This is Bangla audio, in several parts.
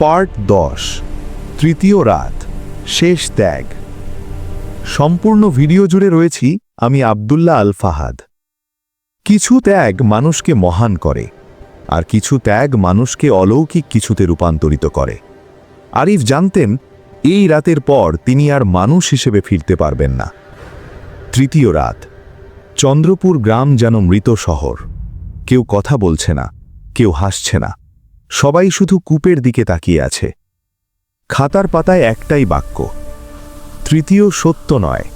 পার্ট দশ, তৃতীয় রাত, শেষ ত্যাগ। সম্পূর্ণ ভিডিও জুড়ে রয়েছি আমি আবদুল্লাহ আল ফাহাদ। কিছু ত্যাগ মানুষকে মহান করে, আর কিছু ত্যাগ মানুষকে অলৌকিক কিছুতে রূপান্তরিত করে। আরিফ জানতেন, এই রাতের পর তিনি আর মানুষ হিসেবে ফিরতে পারবেন না। তৃতীয় রাত, চন্দ্রপুর গ্রাম যেন মৃত শহর। কেউ কথা বলছে না, কেউ হাসছে না। সবাই শুধু কূপের দিকে তাকিয়ে আছে। খাতার পাতায় একটাই বাক্য। তৃতীয় সত্য নয়,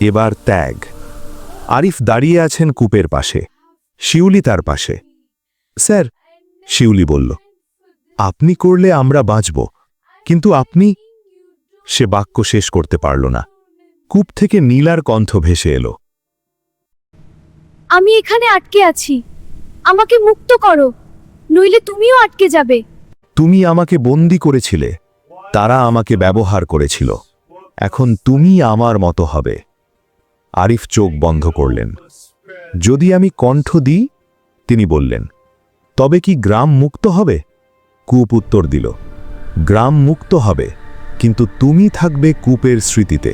এবার ত্যাগ। আরিফ দাঁড়িয়ে আছেন কূপের পাশে, শিউলি তার পাশে। স্যার, শিউলি বলল, আপনি করলে আমরা বাঁচব, কিন্তু আপনি সে বাক্য শেষ করতে পারল না। কূপ থেকে নীলার কণ্ঠ ভেসে এলো। আমি এখানে আটকে আছি। আমাকে মুক্ত করো। নইলে তুমিও আটকে যাবে। তুমি আমাকে বন্দি করেছিলে, তারা আমাকে ব্যবহার করেছিল। এখন তুমি আমার মতো হবে। আরিফ চোখ বন্ধ করলেন। যদি আমি কণ্ঠ দিই, তিনি বললেন, তবে কি গ্রাম মুক্ত হবে? কূপ উত্তর দিল, গ্রাম মুক্ত হবে, কিন্তু তুমি থাকবে কূপের স্মৃতিতে।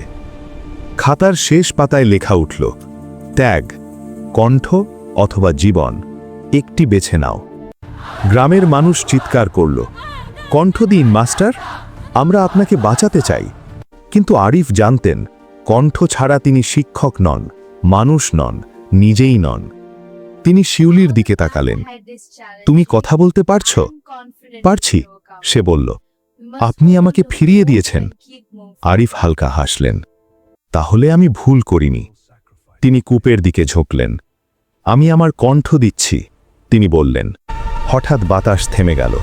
খাতার শেষ পাতায় লেখা উঠল, ত্যাগ, কণ্ঠ অথবা জীবন, একটি বেছে নাও। গ্রামের মানুষ চিৎকার করল, কণ্ঠ দিন, মাস্টার, আমরা আপনাকে বাঁচাতে চাই। কিন্তু আরিফ জানতেন, কণ্ঠ ছাড়া তিনি শিক্ষক নন, মানুষ নন, নিজেই নন। তিনি শিউলির দিকে তাকালেন। তুমি কথা বলতে পারছ? পারছি, সে বলল। আপনি আমাকে ফিরিয়ে দিয়েছেন। আরিফ হালকা হাসলেন। তাহলে আমি ভুল করিনি। তিনি কূপের দিকে ঝোঁকলেন। আমি আমার কণ্ঠ দিচ্ছি, তিনি বললেন। হঠাৎ বাতাস থেমে গেল।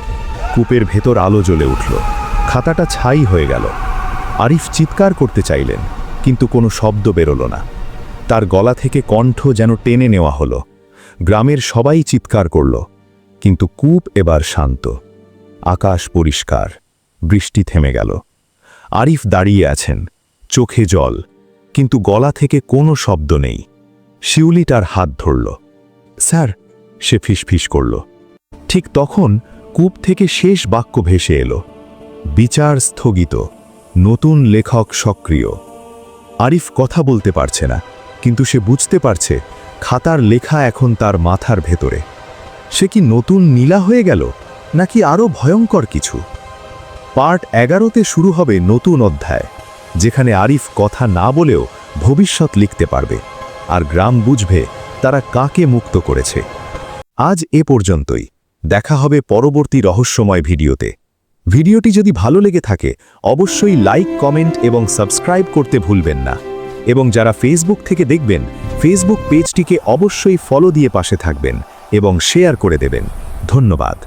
কূপের ভেতর আলো জ্বলে উঠল। খাতাটা ছাই হয়ে গেল। আরিফ চিৎকার করতে চাইলেন, কিন্তু কোনো শব্দ বেরোল না। তার গলা থেকে কণ্ঠ যেন টেনে নেওয়া হলো। গ্রামের সবাই চিৎকার করল, কিন্তু কূপ এবার শান্ত। আকাশ পরিষ্কার, বৃষ্টি থেমে গেল। আরিফ দাঁড়িয়ে আছেন, চোখে জল, কিন্তু গলা থেকে কোনো শব্দ নেই। শিউলি তার হাত ধরল। স্যার, সে ফিসফিস করল। ঠিক তখন কূপ থেকে শেষ বাক্য ভেসে এলো। বিচার স্থগিত, নতুন লেখক সক্রিয়। আরিফ কথা বলতে পারছে না, কিন্তু সে বুঝতে পারছে খাতার লেখা এখন তার মাথার ভেতরে। সে কি নতুন নীলা হয়ে গেল, নাকি আরও ভয়ঙ্কর কিছু? পার্ট এগারোতে শুরু হবে নতুন অধ্যায়, যেখানে আরিফ কথা না বলেও ভবিষ্যৎ লিখতে পারবে, আর গ্রাম বুঝবে তারা কাকে মুক্ত করেছে। আজ এ পর্যন্তই। দেখা হবে পরবর্তী রহস্যময় ভিডিওতে। ভিডিওটি যদি ভালো লেগে থাকে, অবশ্যই লাইক, কমেন্ট এবং সাবস্ক্রাইব করতে ভুলবেন না। এবং যারা ফেসবুক থেকে দেখবেন ফেসবুক পেজটিকে অবশ্যই ফলো দিয়ে পাশে থাকবেন এবং শেয়ার করে দেবেন। ধন্যবাদ।